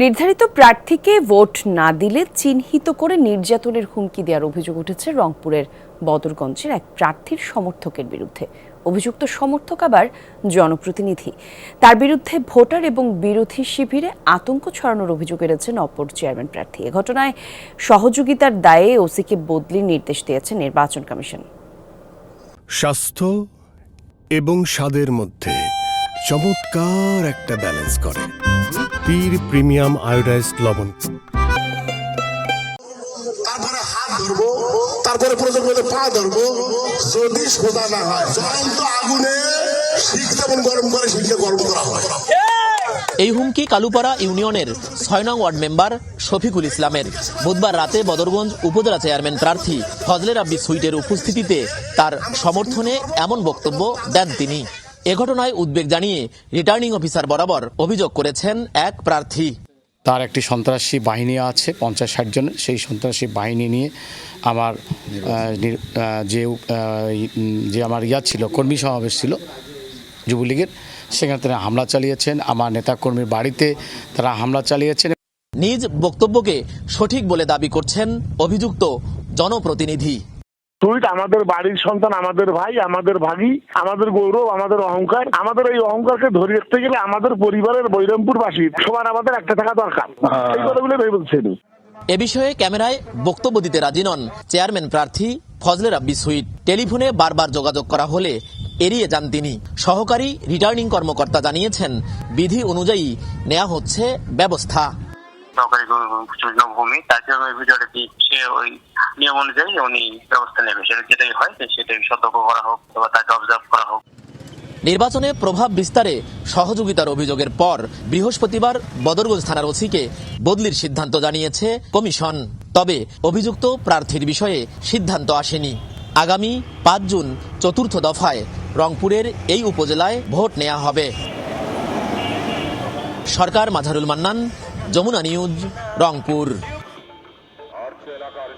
নির্ধারিত প্রার্থীকে ভোট না দিলে চিহ্নিত করে নির্যাতনের হুমকি দেওয়ার অভিযোগ উঠেছে রংপুরের বদরগঞ্জের এক প্রার্থীর সমর্থকের বিরুদ্ধে। অভিযুক্ত সমর্থক আবার জনপ্রতিনিধি। তার বিরুদ্ধে ভোটার এবং বিরোধী শিবিরে আতঙ্ক ছড়ানোর অভিযোগ এনেছেন অপর চেয়ারম্যান প্রার্থী। এ ঘটনায় সহযোগিতার দায়ে ওসিকে বদলির নির্দেশ দিয়েছে নির্বাচন কমিশন। স্বাস্থ্য এবং স্বাদের মধ্যে চমৎকার একটা ব্যালেন্স করে। পীর প্রিমিয়াম আয়োডাইজড লবণ। তারপরে হাত ধরবো তারপরে পা ধরবো যদি সোজা না হয়। জ্বলন্ত আগুনে শিখ যেমন গরম করে শিখলে গরম করা হয়। এই হুমকি কালুপাড়া ইউনিয়নের ছয় নং ওয়ার্ড মেম্বার শফিকুল ইসলামের। বুধবার রাতে বদরগঞ্জ উপজেলা চেয়ারম্যান প্রার্থী ফজলে রাব্বি সুইটের উপস্থিতিতে তার সমর্থনে এমন বক্তব্য দেন তিনি। এ ঘটনায় উদ্বেগ জানিয়ে রিটার্নিং অফিসার বরাবর অভিযোগ করেছেন এক প্রার্থী। তার একটি সন্ত্রাসী বাহিনী আছে পঞ্চাশ ষাট জনের সেই সন্ত্রাসী বাহিনী নিয়ে আমার যে যে আমার ইয়া ছিল কর্মী সমাবেশ ছিল যুবলীগের সেখানে তারা হামলা চালিয়েছেন। আমার নেতাকর্মীর বাড়িতে তারা হামলা চালিয়েছেন। নিজ বক্তব্যকে সঠিক বলে দাবি করছেন অভিযুক্ত জনপ্রতিনিধি। সুইট আমাদের বাড়ির সন্তান আমাদের ভাই আমাদের ভাগি আমাদের গৌরব আমাদের অহংকার। আমাদের এই অহংকারকে ধরে রাখতে গেলে আমাদের পরিবারের বৈরমপুর বাসী সবার আমাদের একটা থাকা দরকার। এই কথাগুলো ভেবে বলছেন এ বিষয়ে ক্যামেরায় বক্তব্য দিতে রাজি নন চেয়ারম্যান প্রার্থী ফজলে রাব্বি সুইট। টেলিফোনে বারবার যোগাযোগ করা হলে এড়িয়ে যান তিনি। সহকারী রিটার্নিং কর্মকর্তা জানিয়েছেন বিধি অনুযায়ী নেওয়া হচ্ছে ব্যবস্থা। সরকারি ভূমি তার জন্য ভিডিওটা সে ওই নিয়ম অনুযায়ী উনি ব্যবস্থা নেবে। সেটা যেটাই হয় সেটাই সতর্ক করা হোক অথবা তাকে অবজার্ভ করা হোক। নির্বাচনে প্রভাব বিস্তারে সহযোগিতার অভিযোগের পর বৃহস্পতিবার বদরগঞ্জ থানার ওসিকে বদলির সিদ্ধান্ত জানিয়েছে কমিশন। তবে অভিযুক্ত প্রার্থীর বিষয়ে সিদ্ধান্ত আসেনি। আগামী পাঁচ জুন চতুর্থ দফায় রংপুরের এই উপজেলায় ভোট নেওয়া হবে। সরকার মাঝারুল মান্নান, যমুনা নিউজ, রংপুর।